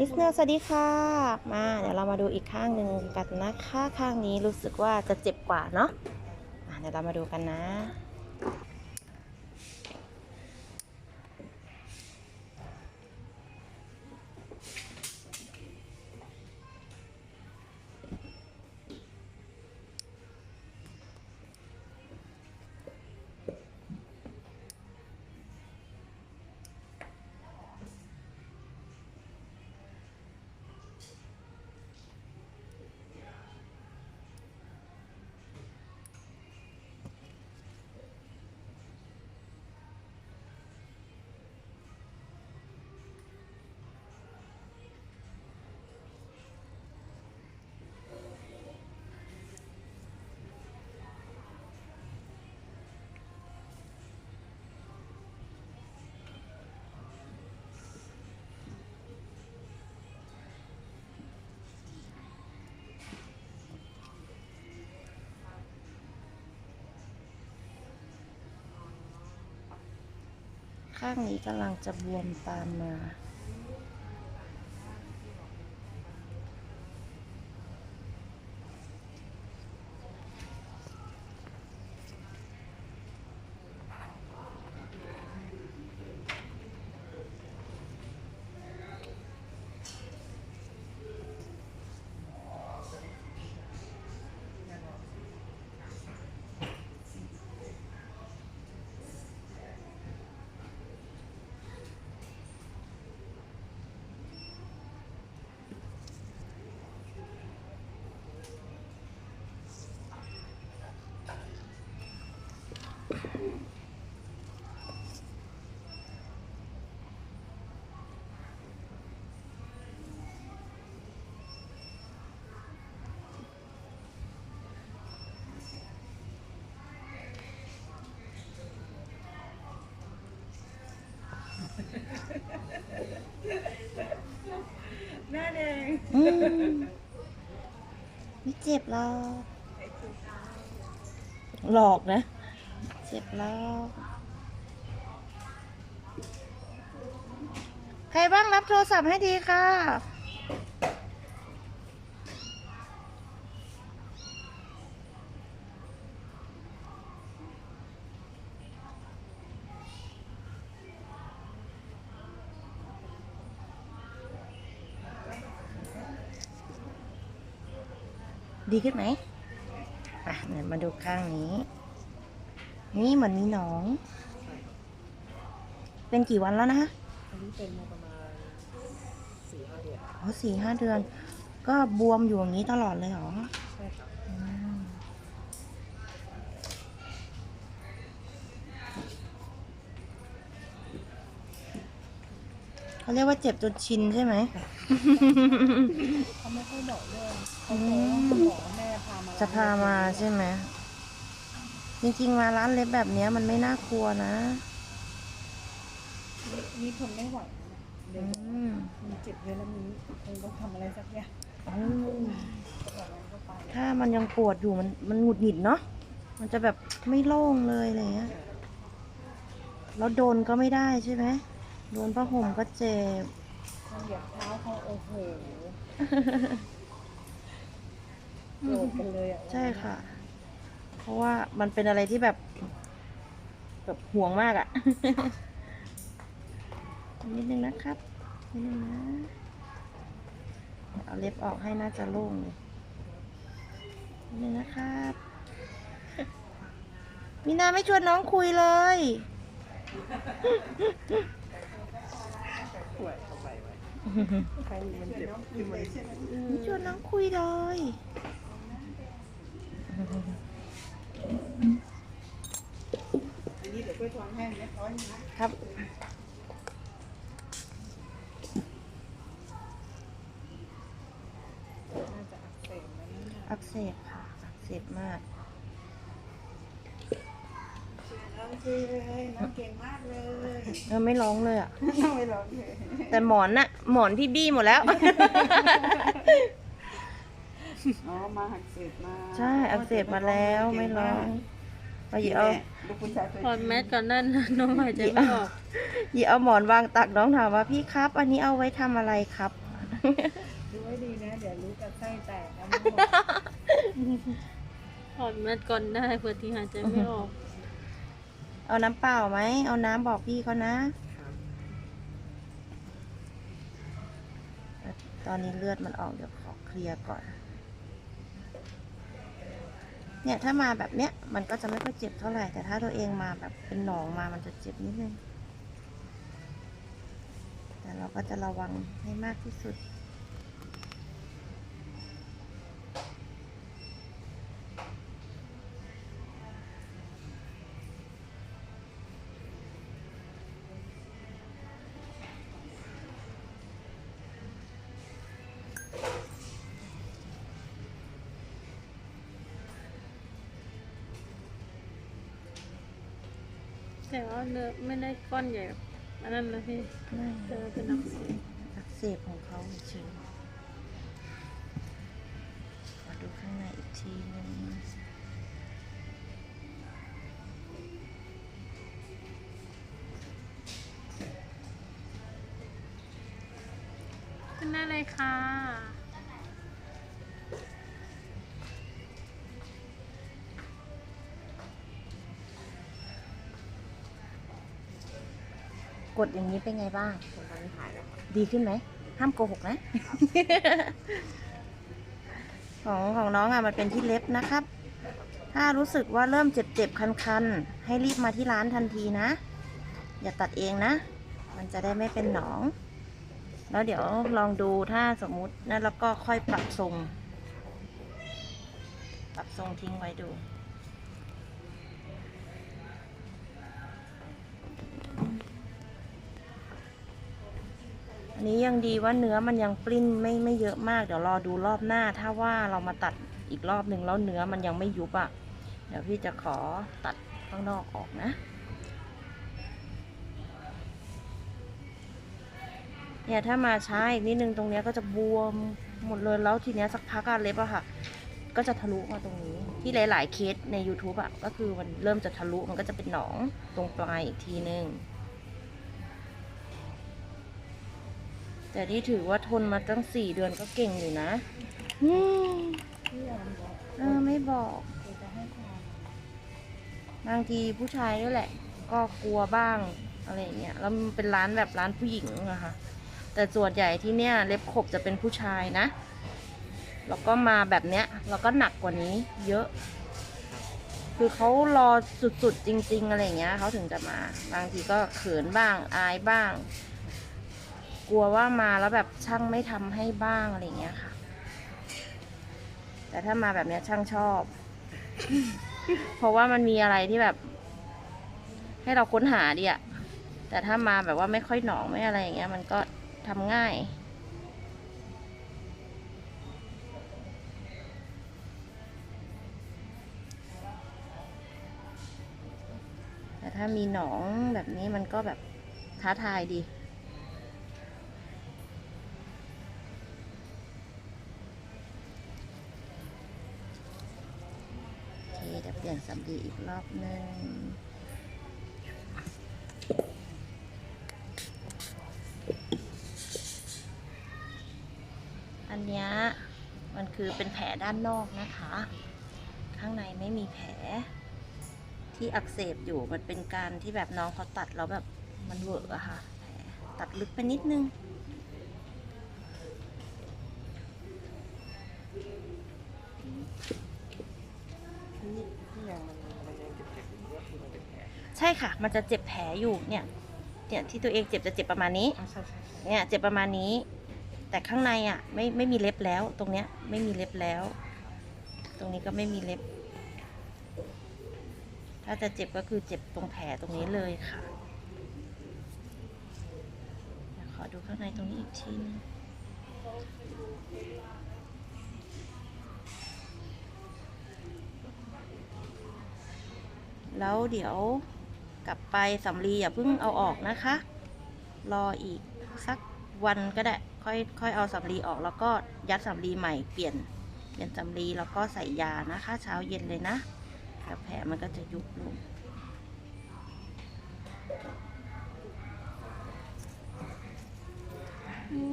ลิสเนอร์สวัสดีค่ะ มาเดี๋ยวเรามาดูอีกข้างหนึ่งกันนะคะ ข้างนี้รู้สึกว่าจะเจ็บกว่าเนาะะเดี๋ยวเรามาดูกันนะ ข้างนี้กำลังจะบวมตามมา อืมไม่เจ็บหรอกหลอกนะ เจ็บแล้วใครบ้างรับโทรศัพท์ให้ดีค่ะ ดีขึ้นไหมอะเดี๋ยวมาดูข้างนี้ นี่เหมือนมีหนอง เป็นกี่วันแล้วนะคะอันนี้เป็นมาประมาณสี่ห้าเดือนอ๋อสี่ห้าเดือน ก็บวมอยู่อย่างนี้ตลอดเลยเหรอใช่ครับอื เขาเรียกว่าเจ็บจนชินใช่ไหมเขาไม่ค่อยบอกเรื่องเขาอืบอกมบอกว่าแม่พามาจะพามาใช่ไหมจริงๆมาร้านเล็บแบบเนี้ยมันไม่น่ากลัวนะนี่นี่ทนไม่ไหวนะเดี๋ยวอืมมันเจ็บเยอะแล้วมีคงต้องทำอะไรสักอย่างอืมก็บอกนั้นก็ไปถ้ามันยังปวดอยู่มันมันหงุดหงิดเนาะมันจะแบบไม่โล่งเลยอะไรเงี้ยแล้วโดนก็ไม่ได้ใช่ไหม โดนผ้าห่มก็เจ็บเหยียบเท้าเขาโอ้โหโกรธกันเลยอะใช่ค่ะ เพราะว่ามันเป็นอะไรที่แบบ แบบห่วงมากอะ่ะ นิดนึงนะครับ นิดนึงนะ เอาเล็บออกให้น่าจะโล่งเลยนิดนึงนะครับมีนาไม่ชวนน้องคุยเลย ป่วยเข้าไปไว้ใครมันเจ็บขึ้นมาไม่ชวนน้องคุยเลยอันนี้เดี๋ยวกล้วยทองแห้งเรียบร้อยนะครับ น่าจะอักเสบนะเนี่ยอักเสบค่ะ อักเสบมาก น้องคือ เลยน้องเก่งมากเลยเออไม่ร้องเลยอะ่ะ น้องไม่ร้องเลยแต่หมอนน่ะ หมอนพี่บี้หมดแล้ว อ๋อมาหักเสบมาใช่อักเสบมาแล้วไม่ร้องไปหยิบเอาดูคุณชายเคยถอดแมสก่อนนั่นน้องหายใจไม่ออก หยิบเอาหมอนวางตักน้องถามว่าพี่ครับ อันนี้เอาไว้ทำอะไรครับ ดูให้ดีนะ เดี๋ยวรู้กับไส้แตกนะถอดแมสก่อนได้เพื่อที่หายใจไม่ออก เอาน้ำเปล่าไหม เอาน้ำบอกพี่เขานะ ตอนนี้เลือดมันออกเดี๋ยวขอเคลียร์ก่อน เนี่ยถ้ามาแบบเนี้ยมันก็จะไม่ค่อยเจ็บเท่าไหร่ แต่ถ้าตัวเองมาแบบเป็นหนองมามันจะเจ็บนิดนึง แต่เราก็จะระวังให้มากที่สุด แต่ว่าเนื้อไม่ได้ก้อนใหญ่แบบอันนั้นนะพี่ไม่แต่ว่าเป็นน้ำสีอักเสบของเขาเฉยขอดูข้างในอีกทีนึงขึ้นได้เลยค่ะ กดอย่างนี้เป็นไงบ้าง ตอนนี้หายแล้วครับดีขึ้นไหม ห้ามโกหกนะ ของของน้องอะมันเป็นที่เล็บนะครับ ถ้ารู้สึกว่าเริ่มเจ็บๆ คันๆ ให้รีบมาที่ร้านทันทีนะ อย่าตัดเองนะ มันจะได้ไม่เป็นหนอง แล้วเดี๋ยวลองดูถ้าสมมุตินะแล้วก็ค่อยปรับทรง ปรับทรงทิ้งไว้ดู อันนี้ยังดีว่าเนื้อมันยังปริ้นไม่ไม่เยอะมาก เดี๋ยวรอดูรอบหน้า ถ้าว่าเรามาตัดอีกรอบหนึ่งแล้วเนื้อมันยังไม่ยุบอะ่ะ เดี๋ยวพี่จะขอตัดข้างนอกออกนะ เนี่ยถ้ามาช้าอีกนิดนึงตรงเนี้ยก็จะบวมหมดเลยแล้วทีเนี้ยสักพักอะเล็บอะค่ะ ก็จะทะลุมาตรงนี้ ที่หลาย ๆ เคสใน YouTube อะก็คือมันเริ่มจะทะลุมันก็จะเป็นหนองตรงปลายอีกทีนึง แต่นี่ถือว่าทนมาตั้งสี่เดือนก็เก่งอยู่นะอืมที่ยอมบอกเออไม่บอกเดี๋ยวจะให้ทานบางทีผู้ชายด้วยแหละ ก็กลัวบ้างอะไรอย่างเงี้ยแล้วมันเป็นร้านแบบร้านผู้หญิงอะค่ะ แต่ส่วนใหญ่ที่เนี่ยเล็บขบจะเป็นผู้ชายนะ แล้วก็มาแบบเนี้ย แล้วก็หนักกว่านี้ เยอะ คือเขารอสุดๆจริง ๆ อะไรอย่างเงี้ยเขาถึงจะมา บางทีก็เขินบ้างอายบ้าง กลัวว่ามาแล้วแบบช่างไม่ทำให้บ้างอะไรเงี้ยค่ะ แต่ถ้ามาแบบเนี้ยช่างชอบ เพราะว่ามันมีอะไรที่แบบ ให้เราค้นหาดีอะแต่ถ้ามาแบบว่าไม่ค่อยหนองไม่อะไรอย่างเงี้ย มันก็ทำง่าย แต่ถ้ามีหนองแบบนี้มันก็แบบท้าทายดี โอเปลี่ยนสำลีอีกรอบหนึ่งอันนี้มันคือเป็นแผลด้านนอกนะคะ ข้างในไม่มีแผล ที่อักเสบอยู่มันเป็นการที่แบบน้องเขาตัดแล้วแบบมันเวอะอะค่ะ ตัดลึกไปนิดนึง ที่ที่ยังมันมันยังเจ็บๆอยู่ก็คือมันเป็นแผล ใช่ค่ะ มันจะเจ็บแผลอยู่เนี่ยเนี่ยที่ตัวเองเจ็บจะเจ็บประมาณนี้อ่าใช่ใช่ใช่เนี่ยเจ็บประมาณนี้ แต่ข้างในอะไม่ไม่มีเล็บแล้ว ตรงเนี้ยไม่มีเล็บแล้ว ตรงนี้ก็ไม่มีเล็บ ถ้าจะเจ็บก็คือเจ็บตรงแผลตรงนี้เลยค่ะเดี๋ยวขอดูข้างในตรงนี้อีกทีนึงแล้วเดี๋ยว กลับไปสำลีอย่าเพิ่งเอาออกนะคะ รออีกสักวันก็ได้ค่อยค่อยเอาสำลีออกแล้วก็ยัดสำลีใหม่เปลี่ยนเปลี่ยนสำลีแล้วก็ใส่ยานะคะ เช้าเย็นเลยนะแล้วแผลมันก็จะยุบลง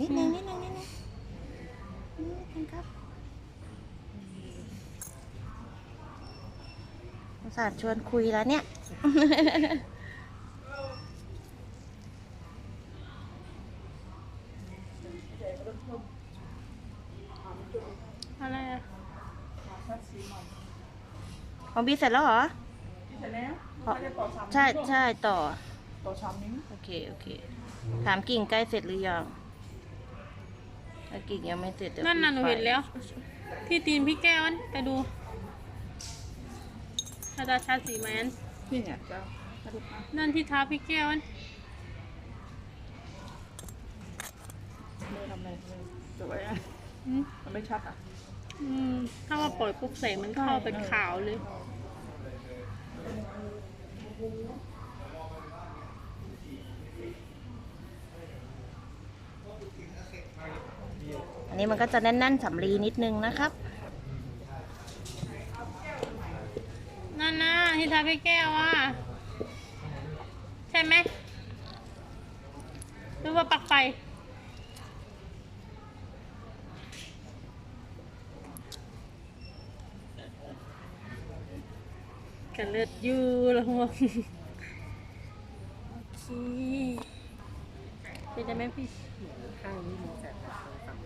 นิดนึงนิดนึงนิดนึงนี่กันครับอุตส่าห์ชวนคุยแล้วเนี่ย อะไรอะของบีเสร็จแล้วเหรอ เสร็จแล้วเพราะเขาจะต่อชามใช่ใช่ต่อ ต่อชามนี้โอเค โอเค ถามกิ่งใกล้เสร็จหรือยังถ้ากิ่งยังไม่เสร็จเดี๋ยวนั่นน่ะหนูพี่ไปเห็นแล้ว ที่ตีนพี่แก้วนั่นไปดูชาดาชาสีไหมอัน นี่เนี่ยเจ้าถ้าดูค่ะนั่นที่ท้าพี่แก้วนั่นมือทำอะไรมือจบไว้อะอืมมันไม่ชัดอะอืมถ้าว่าปล่อยปุ๊บแสงมันเข้าเป็นขาวเลย อันนี้มันก็จะแน่นๆสำลีนิดนึงนะครับ นั่นนะ ที่ท้าพี่แก้วอะ ใช่ไหมหรือว่าปักไฟกันเลือดยูแล้วหัวโอเคเป็นได้ไหมพี่ ข้างนี้มีแสบตาฝั่ง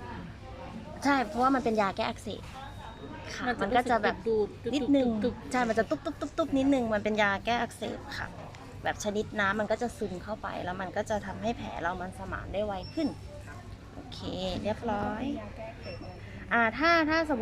ใช่ เพราะว่ามันเป็นยาแก้อักเสบ ค่ะมันจะมันก็จะแบบดูดดูดนิดนึงดูดใช่มันจะตุ๊บตุ๊บตุ๊บตุ๊บนิดนึงมันเป็นยาแก้อักเสบค่ะ แบบชนิดน้ำมันก็จะซึมเข้าไป แล้วมันก็จะทำให้แผลเรามันสมานได้ไวขึ้น โอเค เรียบร้อยยาแก้เผ็ดอะไรอ่าถ้าถ้าสมมติ